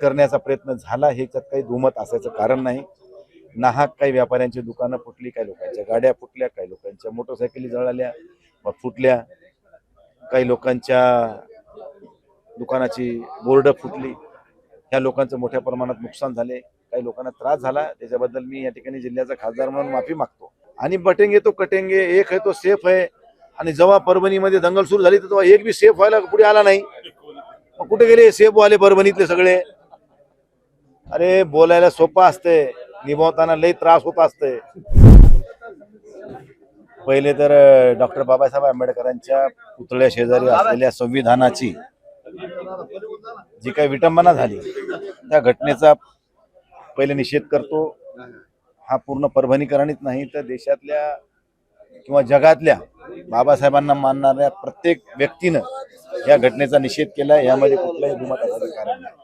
करण्याचा प्रयत्न झाला ह्याच्यात काही दुमत असायचं कारण नाही. नाहक काही व्यापाऱ्यांची दुकानं फुटली काही लोकांच्या गाड्या फुटल्या काही लोकांच्या मोटरसायकली जळाल्या मग फुटल्या. काही लोकांच्या दुकानाची बोर्ड फुटली. ह्या लोकांचं मोठ्या प्रमाणात नुकसान झाले. काही लोकांना त्रास झाला. त्याच्याबद्दल मी या ठिकाणी जिल्ह्याचा खासदार म्हणून माफी मागतो. आणि बटेंगे तो कटेंगे एक आहे तो सेफ आहे. आणि जेव्हा परभणीमध्ये दंगल सुरू झाली तर तेव्हा एक बी सेफ व्हायला पुढे आला नाही. मग कुठे गेले? सेफ वाले परभणीतले सगळे. अरे बोलायला सोपं असते. निभावताना लई त्रास होत असते. पहिले तर डॉक्टर बाबासाहेब आंबेडकरांच्या पुतळ्या शेजारी असलेल्या संविधानाची जी काही विटंबना झाली त्या घटनेचा पहिले निषेध करतो. हा पूर्ण परभणीकरणीच नाही तर देशातल्या किंवा जगातल्या बाबासाहेबांना मानणाऱ्या प्रत्येक व्यक्तीनं या घटनेचा निषेध केला. यामध्ये कुठलाही दुमत असल्याचं कारण नाही.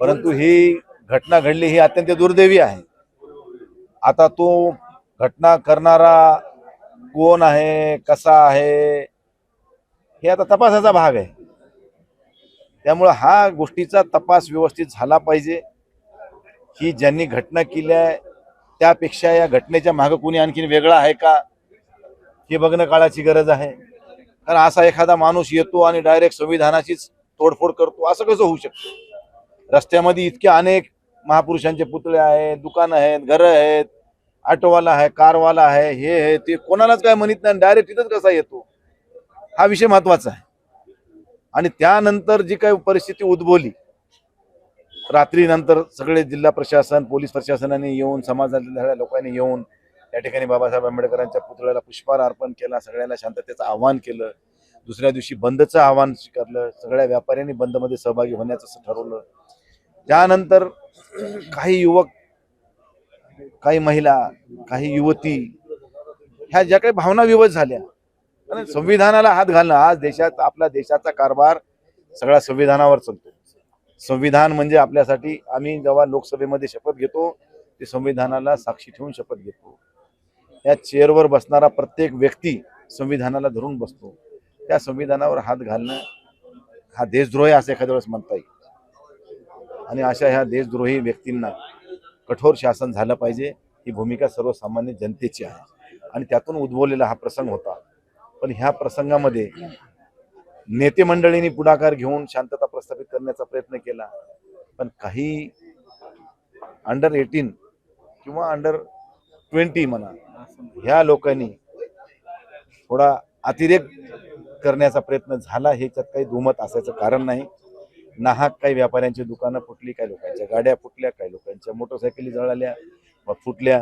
परंतु ही घटना घडली ही अत्यंत दुर्दैवी आहे. आता तो घटना करणारा कोण आहे कसा आहे हे आता तपासाचा भाग आहे. त्यामुळं हा गोष्टीचा तपास व्यवस्थित झाला पाहिजे. ही ज्यांनी घटना केली आहे त्यापेक्षा या घटनेच्या मागं कोणी आणखीन वेगळा आहे का हे बघणं काळाची गरज आहे. कारण असा एखादा माणूस येतो आणि डायरेक्ट संविधानाचीच तोडफोड करतो असं कसं होऊ शकतं? रस्त्यामध्ये इतके अनेक महापुरुषांचे पुतळे आहेत दुकानं आहेत घरं आहेत ऑटोवाला आहे कारवाला आहे हे आहे ते कोणालाच काय म्हणत नाही डायरेक्ट तिथंच कसा येतो? हा विषय महत्त्वाचा आहे. आणि त्यानंतर जी काही परिस्थिती उद्भवली रात्रीनंतर सगळे जिल्हा प्रशासन पोलीस प्रशासनाने येऊन समाजातल्या लोकांनी येऊन या ठिकाणी बाबासाहेब आंबेडकरांच्या पुतळ्याला पुष्पहार अर्पण केला सगळ्यांना शांततेचं आवाहन केलं. दुसऱ्या दिवशी बंदचं आव्हान स्वीकारलं सगळ्या व्यापाऱ्यांनी बंदमध्ये सहभागी होण्याचं असं ठरवलं. त्यानंतर काही युवक काही महिला काही युवती ह्या ज्या काही भावना विवश झाल्या आणि संविधानाला हात घालणं आज देशात आपला देशाचा कारभार सगळा संविधानावर चालतो. संविधान म्हणजे आपल्यासाठी आम्ही जेव्हा लोकसभेमध्ये शपथ घेतो ते संविधानाला साक्षी ठेवून शपथ घेतो. या चेअरवर बसणारा प्रत्येक व्यक्ती संविधानाला धरून बसतो. त्या संविधानावर हात घालणं हा देशद्रोही असं एखाद्या वेळेस म्हणता येईल. आणि अशा ह्या देशद्रोही व्यक्तींना कठोर शासन झालं पाहिजे ही भूमिका सर्वसामान्य जनतेची आहे. आणि त्यातून उद्भवलेला हा प्रसंग होता. पण ह्या प्रसंगामध्ये नेते मंडळींनी पुढाकार घेऊन शांतता प्रस्थापित करण्याचा प्रयत्न केला. पण काही अंडर एटीन किंवा अंडर ट्वेंटी म्हणा ह्या लोकांनी थोडा अतिरेक करण्याचा प्रयत्न झाला ह्याच्यात काही दुमत असायचं कारण नाही. नाहक काही व्यापाऱ्यांची दुकानं फुटली काही लोकांच्या गाड्या फुटल्या काही लोकांच्या मोटरसायकली जळाल्या फुटल्या.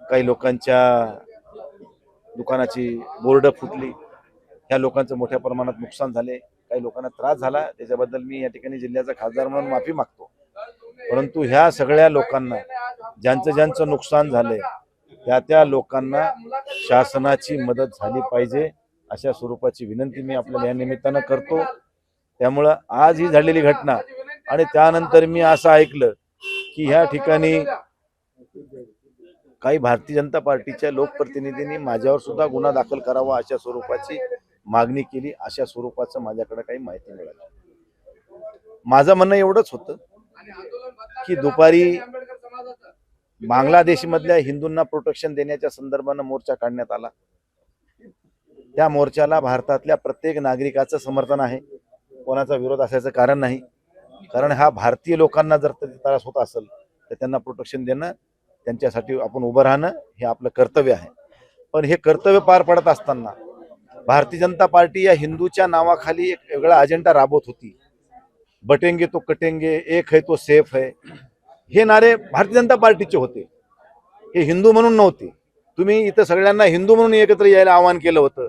काही लोकांच्या दुकानाची बोर्ड फुटली. ह्या लोकांचं मोठ्या प्रमाणात नुकसान झाले. काही लोकांना त्रास झाला. त्याच्याबद्दल मी या ठिकाणी जिल्ह्याचा खासदार म्हणून माफी मागतो. परंतु ह्या सगळ्या लोकांना ज्यांचं ज्यांचं नुकसान झालंय त्या त्या लोकांना शासनाची मदत झाली पाहिजे. अशा स्वरूपाची विनंती मी आपल्याला या निमित्तानं करतो. त्यामुळं आज ही झालेली घटना. आणि त्यानंतर मी असं ऐकलं की ह्या ठिकाणी काही भारतीय जनता पार्टीच्या लोकप्रतिनिधींनी माझ्यावर सुद्धा गुन्हा दाखल करावा अशा स्वरूपाची मागणी केली. अशा स्वरूपाचं माझ्याकडे काही माहिती मिळाली माझं म्हणणं एवढंच होतं की दुपारी बांगलादेशमधल्या हिंदूंना प्रोटेक्शन देण्याच्या संदर्भानं मोर्चा काढण्यात आला. त्या मोर्चाला भारतातल्या प्रत्येक नागरिकाचं समर्थन आहे. कोणाचा विरोध असायचं कारण नाही. कारण हा भारतीय लोकांना जर तरी त्रास होत असेल तर त्यांना प्रोटेक्शन देणं त्यांच्यासाठी आपण उभं राहणं हे आपलं कर्तव्य आहे. पण हे कर्तव्य पार पडत असताना भारतीय जनता पार्टी या हिंदूच्या नावाखाली एक वेगळा अजेंडा राबवत होती. बटेंगे तो कटेंगे एक है तो सेफ है. हे नारे भारतीय जनता पार्टीचे होते. हे हिंदू म्हणून नव्हते. तुम्ही इथं सगळ्यांना हिंदू म्हणून एकत्र यायला आवाहन केलं होतं.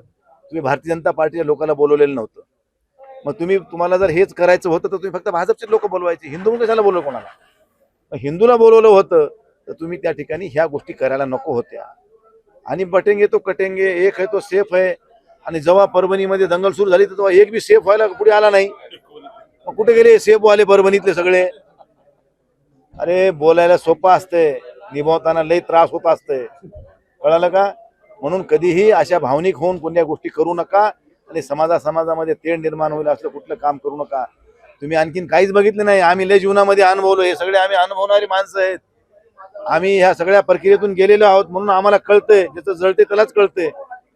तुम्ही भारतीय जनता पार्टीच्या लोकांना बोलवलेलं नव्हतं. मग तुम्ही तुम्हाला जर हेच करायचं होतं तर तुम्ही फक्त भाजपचे लोक बोलवायचे. हिंदू कशाला बोलवलं कोणाला? हिंदूला बोलवलं होतं तर तुम्ही त्या ठिकाणी ह्या गोष्टी करायला नको होत्या. आणि बटेंगे तो कटेंगे एक आहे तो सेफ आहे. आणि जेव्हा परभणीमध्ये दंगल सुरू झाली तर तेव्हा एक बी सेफ व्हायला पुढे आला नाही. मग कुठे गेले सेफ आले परभणीतले सगळे? अरे बोलायला सोपं असतंय. निभावताना लई त्रास होत असतंय. कळालं का? म्हणून कधीही अशा भावनिक होऊन कोणत्या गोष्टी करू नका आणि समाजा समाजामध्ये तेढ निर्माण होईल असलं कुठलं काम करू नका. तुम्ही आणखीन काहीच बघितलं नाही. आम्ही लय जीवनामध्ये अनुभवलो. हे सगळे आम्ही अनुभवणारी माणसं आहेत. आम्ही ह्या सगळ्या प्रक्रियेतून गेलेलो आहोत म्हणून आम्हाला कळतंय. ज्याचं जळते त्यालाच कळतंय.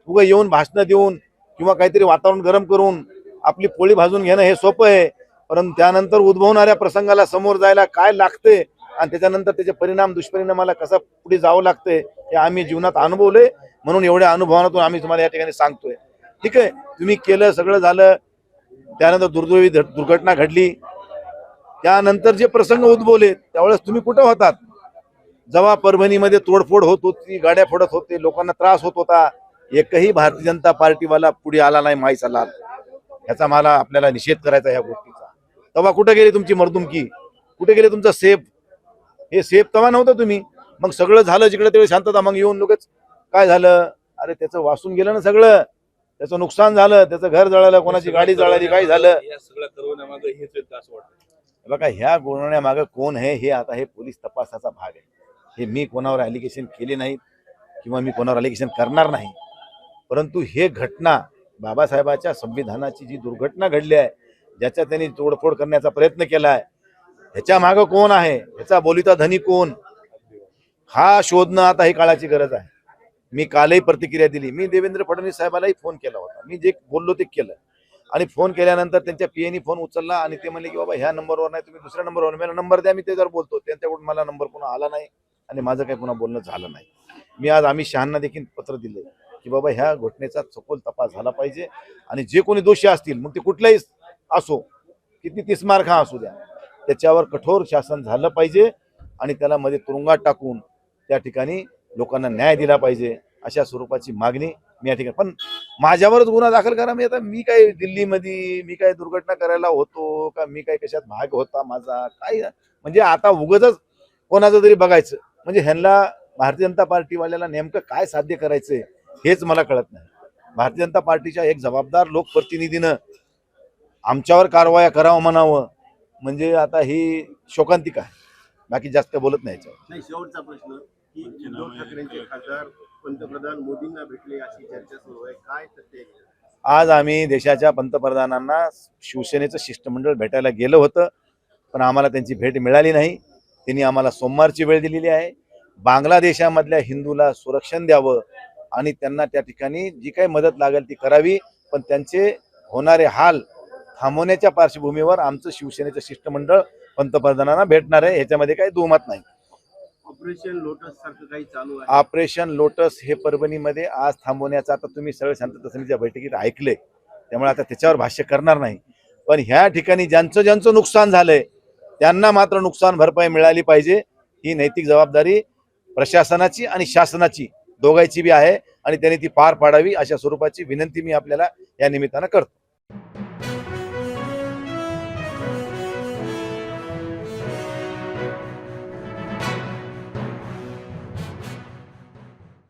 उगं येऊन भाषणं देऊन किंवा काहीतरी वातावरण गरम करून आपली पोळी भाजून घेणं हे सोपं आहे. परंतु त्यानंतर उद्भवणाऱ्या प्रसंगाला समोर जायला काय लागते आणि त्याच्यानंतर त्याचे परिणाम दुष्परिणामाला कसा पुढे जावं लागते हे आम्ही जीवनात अनुभवले म्हणून एवढ्या अनुभवातून आम्ही तुम्हाला या ठिकाणी सांगतोय. ठीक आहे? तुम्ही केलं सगळं झालं. त्यानंतर दुर्दैवी दुर्घटना घडली. त्यानंतर जे प्रसंग उद्भवले त्यावेळेस तुम्ही कुठं होतात? जेव्हा परभणीमध्ये तोडफोड होत होती गाड्या फोडत होते लोकांना त्रास होत होता एकही भारतीय जनता पार्टीवाला पुढे आला नाही माहीचा लाल ह्याचा मला आपल्याला निषेध करायचा ह्या गोष्टीचा. तेव्हा कुठे गेली तुमची मर्दुमकी? कुठे गेले तुमचं सेफ? हे सेफ तेव्हा नव्हतं तुम्ही. मग सगळं झालं जिकडे तिकडे शांतता मग येऊन लोकच काय झालं? अरे त्याचं वासून गेलं ना सगळं. त्याचं नुकसान झालं. त्याचं घर जळालं कोणाची गाडी जळाली काय झालं? बघा ह्या गुन्ह्यामागं कोण आहे हे आता हे पोलीस तपासाचा भाग आहे. हे मी कोणावर ॲलिगेशन केले नाहीत किंवा मी कोणावर ॲलिगेशन करणार नाही. परंतु हे घटना बाबासाहेबाच्या संविधानाची जी दुर्घटना घडली आहे ज्याच्या त्यांनी तोडफोड करण्याचा प्रयत्न केला आहे ह्याच्या मागं कोण आहे? ह्याचा बोलिता धनी कोण? हा शोधणं आता ही काळाची गरज आहे. मी कालही प्रतिक्रिया दिली. मी देवेंद्र फडणवीस साहेबालाही फोन केला होता. मी जे बोललो ते केलं. आणि फोन केल्यानंतर त्यांच्या पीएनी फोन उचलला आणि ते म्हणले की बाबा ह्या नंबरवर नाही तुम्ही दुसऱ्या नंबरवर मला नंबर द्या मी त्याच्यावर बोलतो. त्यांच्याकडून मला नंबर पुन्हा आला नाही आणि माझं काही पुन्हा बोलणं झालं नाही. मी आज आम्ही शहांना देखील पत्र दिले की बाबा ह्या घटनेचा सखोल तपास झाला पाहिजे आणि जे कोणी दोषी असतील मग ते कुठलाही असो किती तीस मार्क हा असू द्या त्याच्यावर कठोर शासन झालं पाहिजे आणि त्याला मध्ये तुरुंगात टाकून त्या ठिकाणी लोकांना न्याय दिला पाहिजे. अशा स्वरूपाची मागणी मी या ठिकाणी पण माझ्यावरच गुन्हा दाखल करा. मी आता मी काय दिल्लीमध्ये मी काय दुर्घटना करायला होतो का? मी काय कशात भाग होता माझा? काय? म्हणजे आता उगतच कोणाचं तरी बघायचं. म्हणजे ह्यांना भारतीय जनता पार्टीवाल्याला नेमकं काय साध्य करायचंय हेच मला कळत नाही. भारतीय जनता पार्टीच्या एक जबाबदार लोकप्रतिनिधीनं आमच्यावर कारवाया करावं म्हणावं. म्हणजे आता ही शोकांतिका आहे. बाकी जास्त बोलत नाही याच्यावर. नाही शेवटचा प्रश्न. की उद्धव ठाकरेंचे खासदार पंतप्रधान मोदींना भेटले अशी चर्चा सुरू आहे. काय सत्य आहे? आज आम्ही देशाच्या पंतप्रधानांना शिवसेनेचं शिष्टमंडळ भेटायला गेलं होतं पण आम्हाला त्यांची भेट मिळाली नाही. त्यांनी आम्हाला सोमवारची वेळ दिलेली आहे. बांगलादेशामधल्या हिंदूला सुरक्षण द्यावं आणि त्यांना त्या ठिकाणी जी काही मदत लागेल ती करावी पण त्यांचे होणारे हाल थांबवण्याच्या पार्श्वभूमीवर आमचं शिवसेनेचं शिष्टमंडळ पंतप्रधानांना भेटणार आहे. ह्याच्यामध्ये काही दुमत नाही. ऑपरेशन लोटस सारखं काही चालू आहे? ऑपरेशन लोटस हे परभणीमध्ये आज थांबवण्याचं आता तुम्ही सरळ शांतता समितीच्या बैठकीत ऐकले त्यामुळे आता त्याच्यावर भाष्य करणार नाही. पण ह्या ठिकाणी ज्यांचं ज्यांचं नुकसान झालंय त्यांना मात्र नुकसान भरपाई मिळाली पाहिजे ही नैतिक जबाबदारी प्रशासनाची आणि शासनाची दोघांची बी आहे आणि त्यांनी ती पार पाडावी अशा स्वरूपाची विनंती मी आपल्याला या निमित्तानं करतो.